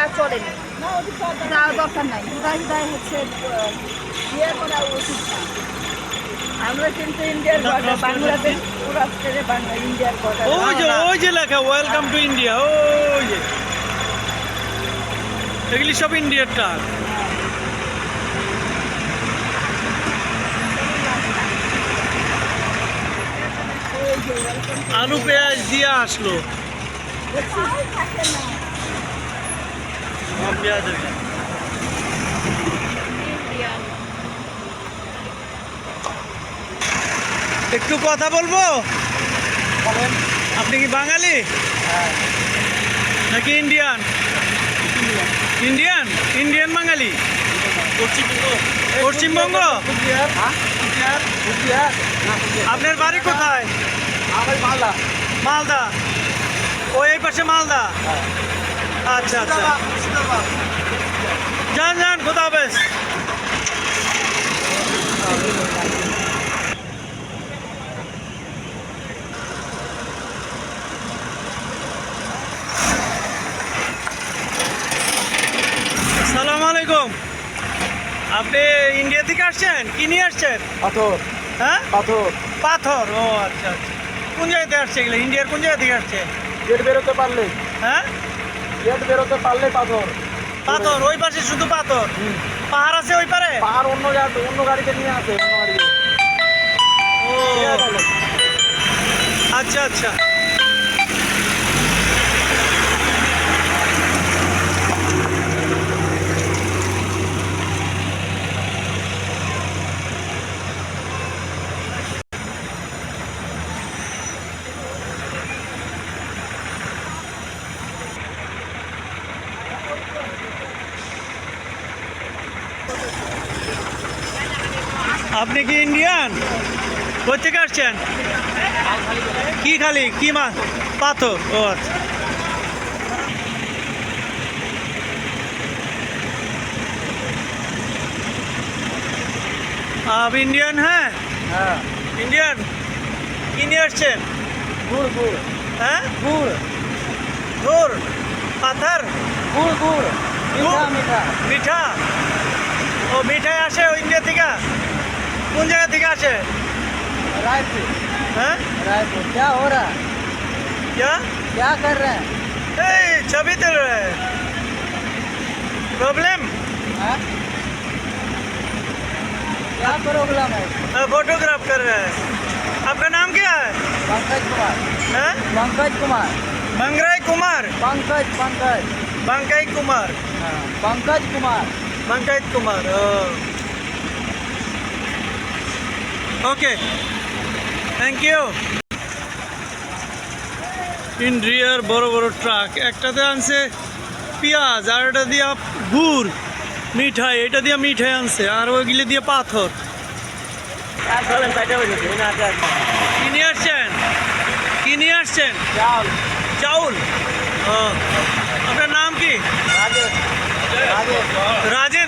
এটা চলেনি। এটা দরকার নাই। হুদা হুদাই হচ্ছে ইয়ে করা উচিত আমরা কিন্তু ইন্ডিয়ার বর্ডার বাংলাদেশ পুরো ছেড়ে বাংলা ইন্ডিয়ার বর্ডার ওই যে ওই যে লেখা ওয়েলকাম টু ইন্ডিয়া ওই যে। এগুলি সব ইন্ডিয়ার ট্রাক আলু পেঁয়াজ দিয়ে আসলো। একটু কথা বলব? আপনি কি বাঙালি? নাকি Indian Indian Indian Bangali? Paschimbanga. আপনার বাড়ি কোথায়? মালদা। ও এই পাশে মালদা? আচ্ছা আচ্ছা। যান যান কোথা হাফেজ। আসসালামু আলাইকুম। আপনি ইন্ডিয়া থেকে আসছেন? কি নিয়ে আসছেন? পাথর। হ্যাঁ? পাথর। পাথর? ও আচ্ছা আচ্ছা। কোন জায়গা থেকে আসছে এগুলো? ইন্ডিয়ার কোন জায়গা থেকে আসছে? বেরোতে পারলে। হ্যাঁ? গেট বেরোতে পারলে পাথর। পাথর ওই পাশে শুধু পাথর? পাহাড় আছে ওই পারে? পাহাড় অন্য গাড়ি অন্য গাড়িতে নিয়ে আসে। অন্য গাড়িতে? আচ্ছা আচ্ছা। আপনি কি ইন্ডিয়ান কোথেকে আসছেন কি খালি কি মাছ পাথর ও আচ্ছা आप इंडियन हैं হ্যাঁ इंडियन কি নিয়ে আসছেন গুড় গুড় হ্যাঁ গুড় ধুর পাথর গুড় গুড় মিঠা গুড়। মিঠা মিঠা ও মিঠাই আসে ও ইন্ডিয়া থেকে কোন জায়গা থেকে আসে रायपुर হ্যাঁ रायपुर क्या हो रहा है क्या क्या कर रहे हैं এই ছবি তুল रहे हैं प्रॉब्लम हाँ? क्या प्रॉब्लम है फोटोग्राफ कर रहे हैं आपका नाम क्या है पंकज कुमार हैं? पंकज कुमार मंगराय कुमार पंकज पंकज बंकाई कुमार हाँ, Pankaj Kumar Pankaj Kumar okay thank you ইন্ডিয়ার বড় বড় ট্রাক একটাতে আনছে পেঁয়াজ আর এটা দিয়া গুড় মিঠাই এটা দিয়া মিঠাই আনছে আর ওইগুলি দিয়ে পাথর। কি নিয়ে আসছেন? কি আসছেন? চাউল। আপনার নাম কি? রাজেশ।